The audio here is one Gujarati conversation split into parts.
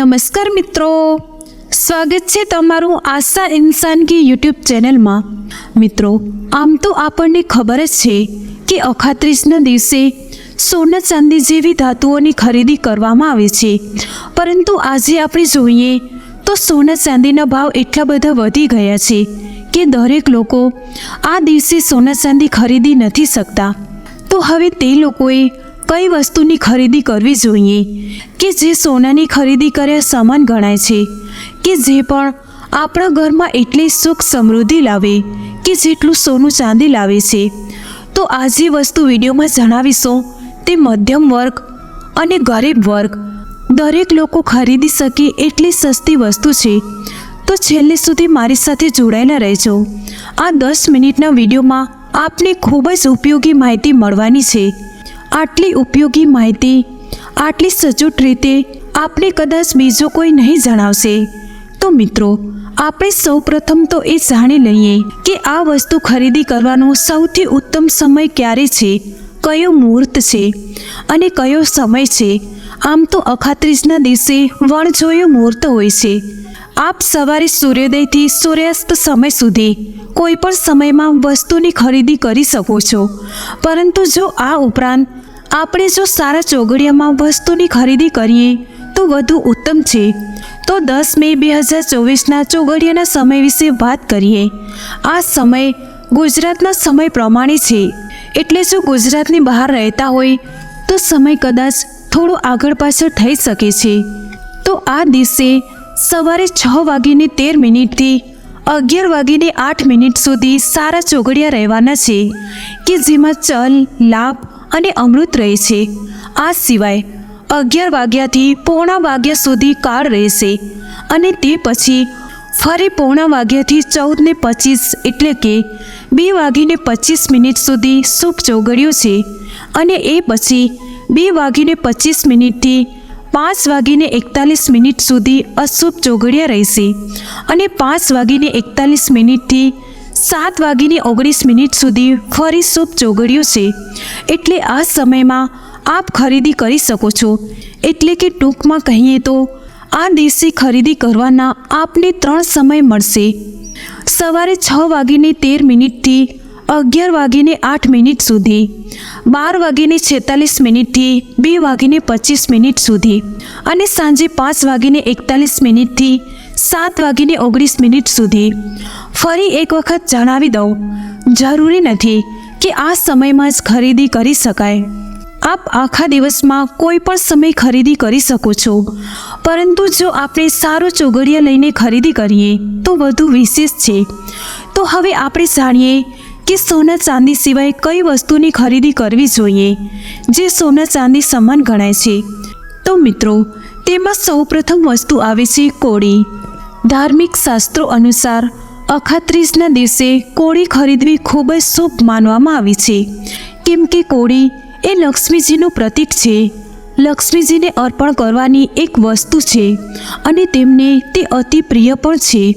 નમસ્કાર મિત્રો. સ્વાગત છે તમારું આશા ઇન્સાન કી યુટ્યુબ ચેનલમાં. મિત્રો, આમ તો આપણને ખબર જ છે કે અખાત્રીસના દિવસે સોના ચાંદી જેવી ધાતુઓની ખરીદી કરવામાં આવે છે. પરંતુ આજે આપણે જોઈએ તો સોના ચાંદીના ભાવ એટલા બધા વધી ગયા છે કે દરેક લોકો આ દિવસે સોના ચાંદી ખરીદી નથી શકતા. તો હવે તે લોકોએ કઈ વસ્તુની ખરીદી કરવી જોઈએ? કે જે સોનાની ખરીદી કર્યા સમાન ગણાય છે? કે જે પણ આપણા ઘરમાં એટલી સુખ સમૃદ્ધિ લાવે કે જેટલું સોનું ચાંદી લાવે છે? તો આ જે વસ્તુ વિડીયોમાં જણાવીશું તે મધ્યમ વર્ગ અને ગરીબ વર્ગ. દરેક લોકો ખરીદી શકે એટલી સસ્તી વસ્તુ છે. તો છેલ્લે સુધી મારી સાથે જોડાયેલા રહેજો. આ દસ મિનિટના વિડીયોમાં આપને ખૂબ જ ઉપયોગી માહિતી મળવાની છે. આટલી ઉપયોગી માહિતી, આટલી સચોટ રીતે આપને કદાચ બીજો કોઈ નહીં જણાવશે. તો મિત્રો, આપણે સૌપ્રથમ તો એ જાણી લઈએ કે આ વસ્તુ ખરીદી કરવાનો સૌથી ઉત્તમ સમય ક્યારે છે, કયો મુહૂર્ત છે અને કયો સમય છે. આમ તો અખાત્રીસના દિવસે વણજોયો મુહૂર્ત હોય છે. આપ સવારે સૂર્યોદયથી સૂર્યાસ્ત સમય સુધી કોઈ પણ સમયમાં વસ્તુની ખરીદી કરી શકો છો. પરંતુ જો આ ઉપરાંત આપણે જો સારા ચોગડિયામાં વસ્તુની ખરીદી કરીએ, તો વધુ ઉત્તમ છે. તો દસ મે બે હજાર ચોવીસના ચોગડિયાના સમય વિશે વાત કરીએ. આ સમય ગુજરાતના સમય પ્રમાણે છે. એટલે જો ગુજરાતની બહાર રહેતા હોય, તો સમય કદાચ થોડો આગળ પાછળ થઈ શકે છે. તો આ દિવસે સવારે છ વાગીને તેર મિનિટથી અગિયાર વાગીને આઠ મિનિટ સુધી સારા ચોગડિયા રહેવાના છે. કે જેમાં ચલ, લાભ અને અમૃત રહે છે. આ સિવાય અગિયાર વાગ્યાથી પોણા વાગ્યા સુધી કાળ રહેશે અને તે પછી ફરી પોણા વાગ્યાથી ચૌદને પચીસ એટલે કે બે વાગીને પચીસ મિનિટ સુધી શુભ ચોગડિયું છે અને એ પછી બે વાગીને પચીસ મિનિટથી પાંચ વાગીને એકતાલીસ મિનિટ સુધી અશુભ ચોગડિયા રહેશે અને પાંચ વાગીને એકતાલીસ મિનિટથી સાત વાગીને ઓગણીસ મિનિટ સુધી ફરી શુભ ચોગડ્યું છે. એટલે આ સમયમાં આપ ખરીદી કરી શકો છો. એટલે કે ટૂંકમાં કહીએ તો, આ દિવસે ખરીદી કરવાના આપને ત્રણ સમય મળશે. સવારે છ વાગીને તેર મિનિટથી અગિયાર વાગીને આઠ મિનિટ સુધી, બાર વાગીને છેતાલીસ મિનિટથી બે વાગીને પચીસ મિનિટ સુધી અને સાંજે પાંચ વાગીને એકતાલીસ મિનિટથી સાત વાગીને ઓગણીસ મિનિટ સુધી. ફરી એક વખત જણાવી દઉં, જરૂરી નથી કે આ સમયમાં જ ખરીદી કરી શકાય. આપ આખા દિવસમાં કોઈ પણ સમય ખરીદી કરી શકો છો. પરંતુ જો આપણે સારો ચોગડિયા લઈને ખરીદી કરીએ, તો વધુ વિશેષ છે. તો હવે આપણે જાણીએ કે સોના ચાંદી સિવાય કઈ વસ્તુની ખરીદી કરવી જોઈએ, જે સોના ચાંદી સમાન ગણાય છે. તો મિત્રો, તેમાં સૌપ્રથમ વસ્તુ આવે છે કોળી ધાર્મિક શાસ્ત્રો અનુસાર અખાત્રીસના દિવસે કોળી ખરીદવી ખૂબ જ શુભ માનવામાં આવી છે. કેમ કે કોળી એ લક્ષ્મીજીનું પ્રતીક છે. લક્ષ્મીજીને અર્પણ કરવાની એક વસ્તુ છે અને તેમને તે અતિ પ્રિય પણ છે.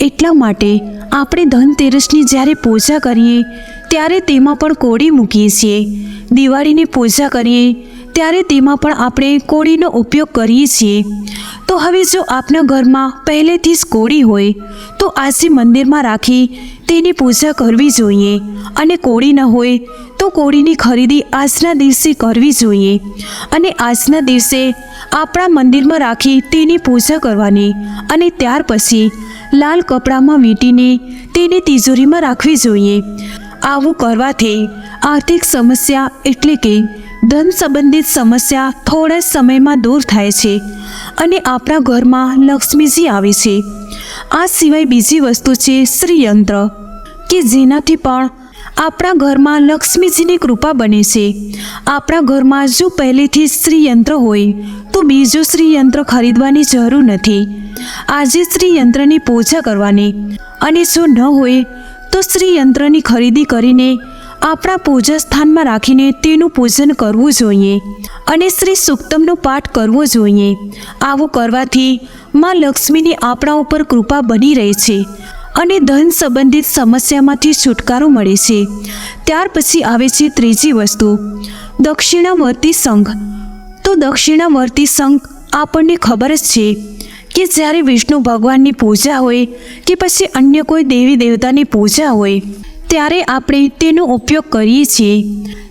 એટલા માટે આપણે ધનતેરસની જ્યારે પૂજા કરીએ, ત્યારે તેમાં પણ કોળી મૂકીએ છીએ. દિવાળીની પૂજા કરીએ ત્યારે તેમાં પણ આપણે કોળીનો ઉપયોગ કરીએ છીએ. તો હવે જો આપના ઘરમાં પહેલેથી જ કોળી હોય, તો આજે મંદિરમાં રાખી તેની પૂજા કરવી જોઈએ. અને કોળી ન હોય, તો કોળીની ખરીદી આજના દિવસે કરવી જોઈએ. અને આજના દિવસે આપણા મંદિરમાં રાખી તેની પૂજા કરવાની. અને ત્યાર પછી લાલ કપડામાં વીંટીને તેને તિજોરીમાં રાખવી જોઈએ. આવું કરવાથી આર્થિક સમસ્યા એટલે કે ધન સંબંધિત સમસ્યા થોડા સમયમાં દૂર થાય છે અને આપણા ઘરમાં લક્ષ્મીજી આવે છે. આ સિવાય બીજી વસ્તુ છે શ્રીયંત્ર, કે જેનાથી પણ આપણા ઘરમાં લક્ષ્મીજીની કૃપા બને છે. આપણા ઘરમાં જો પહેલેથી શ્રીયંત્ર હોય, તો બીજું શ્રીયંત્ર ખરીદવાની જરૂર નથી. આજે શ્રીયંત્રની પૂજા કરવાની અને જો ન હોય, તો શ્રીયંત્રની ખરીદી કરીને આપણા પૂજા સ્થાનમાં રાખીને તેનું પૂજન કરવું જોઈએ અને શ્રી સુક્તમનો પાઠ કરવો જોઈએ. આવું કરવાથી માં લક્ષ્મીની આપણા ઉપર કૃપા બની રહે છે અને ધન સંબંધિત સમસ્યામાંથી છુટકારો મળે છે. ત્યાર પછી આવે છે ત્રીજી વસ્તુ, દક્ષિણાવર્તી સંઘ. તો દક્ષિણાવર્તી સંઘ આપણને ખબર જ છે કે જ્યારે વિષ્ણુ ભગવાનની પૂજા હોય કે પછી અન્ય કોઈ દેવી દેવતાની પૂજા હોય ત્યારે આપણે તેનો ઉપયોગ કરીએ છીએ.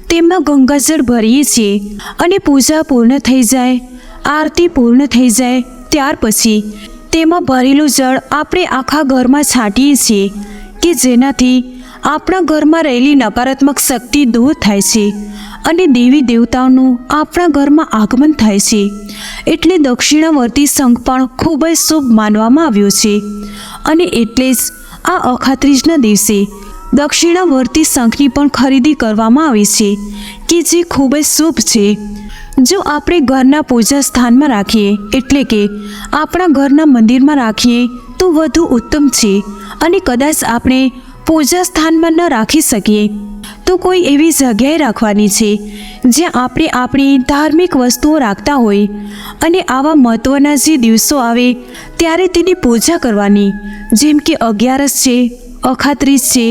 તેમાં ગંગાજળ ભરીએ છીએ અને પૂજા પૂર્ણ થઈ જાય, આરતી પૂર્ણ થઈ જાય, ત્યાર પછી તેમાં ભરેલું જળ આપણે આખા ઘરમાં છાંટીએ છીએ કે જેનાથી આપણા ઘરમાં રહેલી નકારાત્મક શક્તિ દૂર થાય છે અને દેવી દેવતાઓનું આપણા ઘરમાં આગમન થાય છે. એટલે દક્ષિણાવર્તી સંઘ પણ ખૂબ જ શુભ માનવામાં આવ્યો છે. અને એટલે જ આ અખાત્રીજના દિવસે દક્ષિણાવર્તી શંખની પણ ખરીદી કરવામાં આવી છે, કે જે ખૂબ જ શુભ છે. જો આપણે ઘરના પૂજા સ્થાનમાં રાખીએ, એટલે કે આપણા ઘરના મંદિરમાં રાખીએ, તો વધુ ઉત્તમ છે. અને કદાચ આપણે પૂજા સ્થાનમાં ન રાખી શકીએ, તો કોઈ એવી જગ્યાએ રાખવાની છે, જ્યાં આપણે આપણી ધાર્મિક વસ્તુઓ રાખતા હોય અને આવા મહત્ત્વના જે દિવસો આવે, ત્યારે તેની પૂજા કરવાની. જેમ કે અગિયારસ છે, અખાત્રીસ છે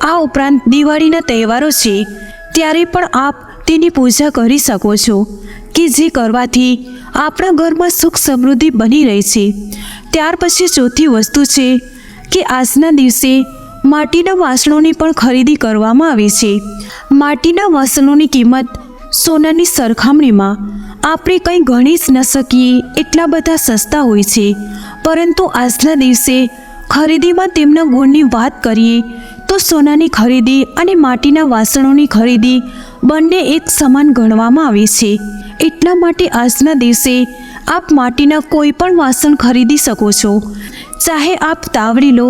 આ ઉપરાંત દિવાળીના તહેવારો છે, ત્યારે પણ આપ તેની પૂજા કરી શકો છો, કે જે કરવાથી આપણા ઘરમાં સુખ સમૃદ્ધિ બની રહે છે. ત્યાર પછી ચોથી વસ્તુ છે, કે આજના દિવસે માટીના વાસણોની પણ ખરીદી કરવામાં આવી છે. માટીના વાસણોની કિંમત સોનાની સરખામણીમાં આપણે કંઈ ગણી જ ન શકીએ એટલા બધા સસ્તા હોય છે. પરંતુ આજના દિવસે ખરીદીમાં તેમના ગુણની વાત કરીએ તો સોનાની ખરીદી અને માટીના વાસણોની ખરીદી બંને એક સમાન ગણવામાં આવે છે. એટલા માટે આજના દિવસે આપ માટીના કોઈ પણ વાસણ ખરીદી શકો છો. ચાહે આપ તાવડી લો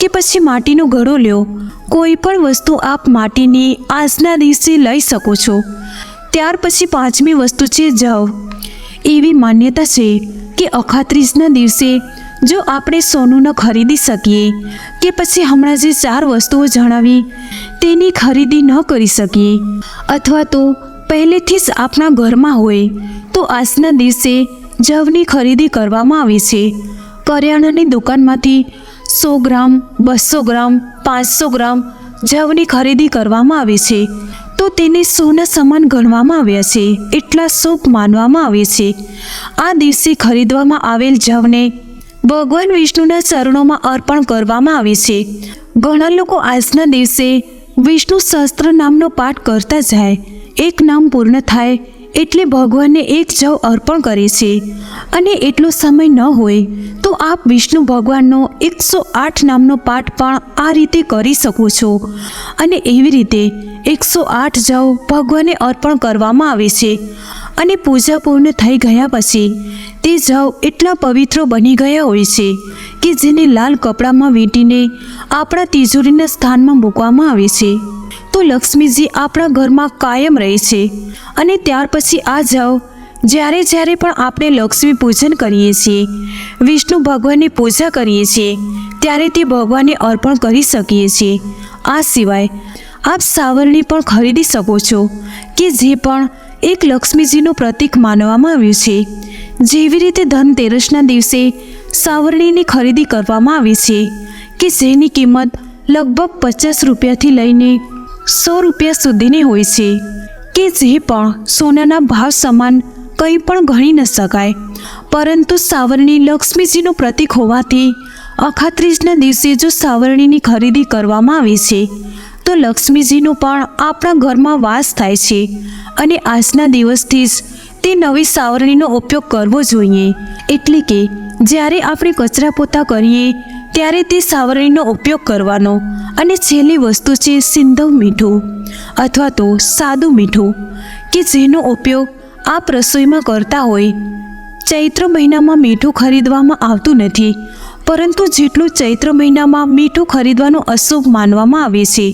કે પછી માટીનો ઘડો લ્યો, કોઈ પણ વસ્તુ આપ માટીની આજના દિવસે લઈ શકો છો. ત્યાર પછી પાંચમી વસ્તુ છે જવ. એવી માન્યતા છે કે અખાત્રીજના દિવસે જો આપણે સોનું ખરીદી શકીએ કે પછી હમણાં જે ચાર વસ્તુઓ જણાવી તેની ખરીદી ન કરી શકીએ, અથવા તો પહેલેથી જ આપણા ઘરમાં હોય, તો આજના દિવસે જવની ખરીદી કરવામાં આવે છે. કરિયાણાની દુકાનમાંથી સો ગ્રામ, બસો ગ્રામ, પાંચસો ગ્રામ જવની ખરીદી કરવામાં આવે છે. તો તેને સોના સમાન ગણવામાં આવ્યા છે, એટલા શુભ માનવામાં આવે છે. આ દિવસે ખરીદવામાં આવેલ જવને ભગવાન વિષ્ણુના ચરણોમાં અર્પણ કરવામાં આવે છે. ઘણા લોકો આજના દિવસે વિષ્ણુ સહસ્ત્ર નામનો પાઠ કરતા જાય. એક નામ પૂર્ણ થાય એટલે ભગવાનને એક જવ અર્પણ કરે છે. અને એટલો સમય ન હોય તો આપ વિષ્ણુ ભગવાનનો એકસો આઠ નામનો પાઠ પણ આ રીતે કરી શકો છો. અને એવી રીતે એકસો આઠ જવ ભગવાનને અર્પણ કરવામાં આવે છે અને પૂજા પૂર્ણ થઈ ગયા પછી તે જવ એટલા પવિત્ર બની ગયા હોય છે કે જેને લાલ કપડામાં વીંટીને આપણા તિજોરીના સ્થાનમાં મૂકવામાં આવે છે. તો લક્ષ્મીજી આપણા ઘરમાં કાયમ રહે છે અને ત્યાર પછી આ જવ જ્યારે જ્યારે પણ આપણે લક્ષ્મી પૂજન કરીએ છીએ, વિષ્ણુ ભગવાનની પૂજા કરીએ છીએ, ત્યારે તે ભગવાનને અર્પણ કરી શકીએ છીએ. આ સિવાય આપ સાવરણી પણ ખરીદી શકો છો, કે જે પણ એક લક્ષ્મીજીનું પ્રતીક માનવામાં આવ્યું છે. જેવી રીતે ધનતેરસના દિવસે સાવરણીની ખરીદી કરવામાં આવી છે, કે જેની કિંમત લગભગ પચાસ રૂપિયાથી લઈને સો રૂપિયા સુધીની હોય છે, કે જે પણ સોનાના ભાવ સમાન કંઈ પણ ગણી ન શકાય. પરંતુ સાવરણી લક્ષ્મીજીનું પ્રતીક હોવાથી અખાત્રીજના દિવસે જો સાવરણીની ખરીદી કરવામાં આવે છે તો લક્ષ્મીજીનો પણ આપણા ઘરમાં વાસ થાય છે. અને આજના દિવસથી જ તે નવી સાવરણીનો ઉપયોગ કરવો જોઈએ. એટલે કે, જ્યારે આપણે કચરા પોતા કરીએ, ત્યારે તે સાવરણીનો ઉપયોગ કરવાનો અને છેલ્લી વસ્તુ છે સિંધવ મીઠું અથવા તો સાદું મીઠું, કે જેનો ઉપયોગ આપ રસોઈમાં કરતા હોય. ચૈત્ર મહિનામાં મીઠું ખરીદવામાં આવતું નથી. પરંતુ જેટલું ચૈત્ર મહિનામાં મીઠું ખરીદવાનું અશુભ માનવામાં આવે છે,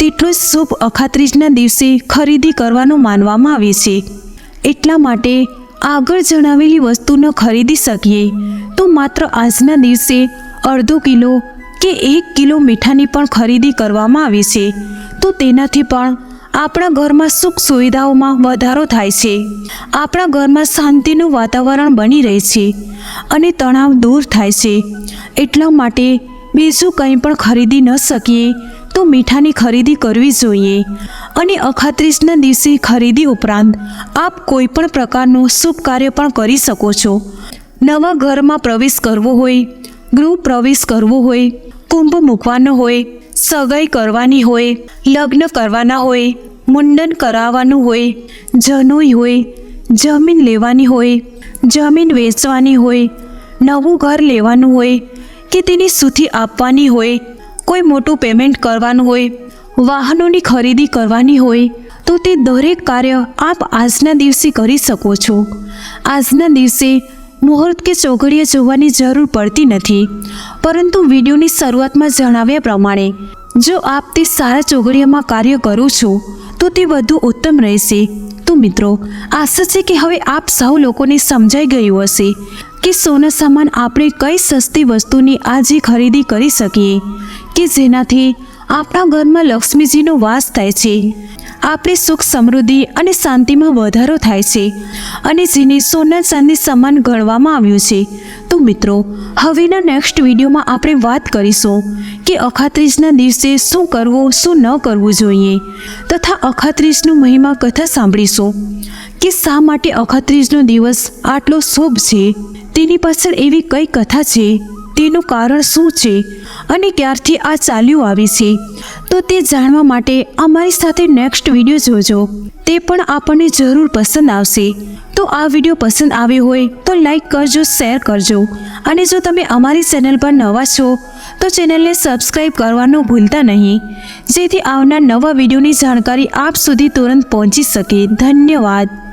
તેટલું જ શુભ અખાત્રીજના દિવસે ખરીદી કરવાનું માનવામાં આવે છે. એટલા માટે આગળ જણાવેલી વસ્તુ ન ખરીદી શકીએ, તો માત્ર આજના દિવસે અડધો કિલો કે એક કિલો મીઠાની પણ ખરીદી કરવામાં આવે છે. તો તેનાથી પણ આપણા ઘરમાં સુખ સુવિધાઓમાં વધારો થાય છે. આપણા ઘરમાં શાંતિનું વાતાવરણ બની રહે છે અને તણાવ દૂર થાય છે. એટલા માટે બીજું કંઈ પણ ખરીદી ન શકીએ તો મીઠાની ખરીદી કરવી જોઈએ અને અખાત્રીસના દિવસે ખરીદી ઉપરાંત આપ કોઈ પણ પ્રકારનું શુભ કાર્ય પણ કરી શકો છો. નવા ઘરમાં પ્રવેશ કરવો હોય, ગૃહ પ્રવેશ કરવો હોય, કુંભ મૂકવાનો હોય સગાઈ કરવાની હોય, લગ્ન કરવાના હોય, મુંડન કરાવવાનું હોય, જનોઈ હોય, જમીન લેવાની હોય, જમીન વેચવાની હોય, નવું ઘર લેવાનું હોય કે તેની સુથી આપવાની હોય, કોઈ મોટું પેમેન્ટ કરવાનું હોય, વાહનોની ખરીદી કરવાની હોય, તો તે દરેક કાર્ય આપ આજના દિવસે કરી શકો છો. આજના દિવસે મુહૂર્ત કે ચોઘડીએ જોવાની જરૂર પડતી નથી. પરંતુ વિડીયોની શરૂઆતમાં જણાવ્યા પ્રમાણે, જો આપ તે સારા ચોઘડિયામાં કાર્ય કરો છો, તો તે વધુ ઉત્તમ રહેશે. તો મિત્રો, આશા છે કે હવે આપ સૌ લોકોને સમજાઈ ગયું હશે કે સોના સામાન આપણે કઈ સસ્તી વસ્તુની આજે ખરીદી કરી શકીએ, કે જેનાથી આપણા ઘરમાં લક્ષ્મીજીનો વાસ થાય છે. આપણે સુખ સમૃદ્ધિ અને શાંતિમાં વધારો થાય છે. અને જેને સોના ચાંદી સમાન ગણવામાં આવ્યું છે. તો મિત્રો, હવેના નેક્સ્ટ વિડીયોમાં આપણે વાત કરીશું કે અખાત્રીસના દિવસે શું કરવું, શું ન કરવું જોઈએ. તથા અખાત્રીસનું મહિમા કથા સાંભળીશું કે શા માટે અખાત્રીસનો દિવસ આટલો શુભ છે. તેની પાછળ એવી કઈ કથા છે? તેનું કારણ શું છે અને ક્યારથી આ ચાલ્યું આવે છે, તો તે જાણવા માટે અમારી સાથે નેક્સ્ટ વીડિયો જોજો. તે પણ આપણને જરૂર પસંદ આવશે. તો આ વીડિયો પસંદ આવ્યો હોય તો લાઈક કરજો શેર કરજો. અને જો તમે અમારી ચેનલ પર નવા છો, તો ચેનલને સબસ્ક્રાઈબ કરવાનું ભૂલતા નહીં. જેથી આવનાર નવા વિડીયોની જાણકારી આપ સુધી તુરંત પહોંચી શકે. ધન્યવાદ.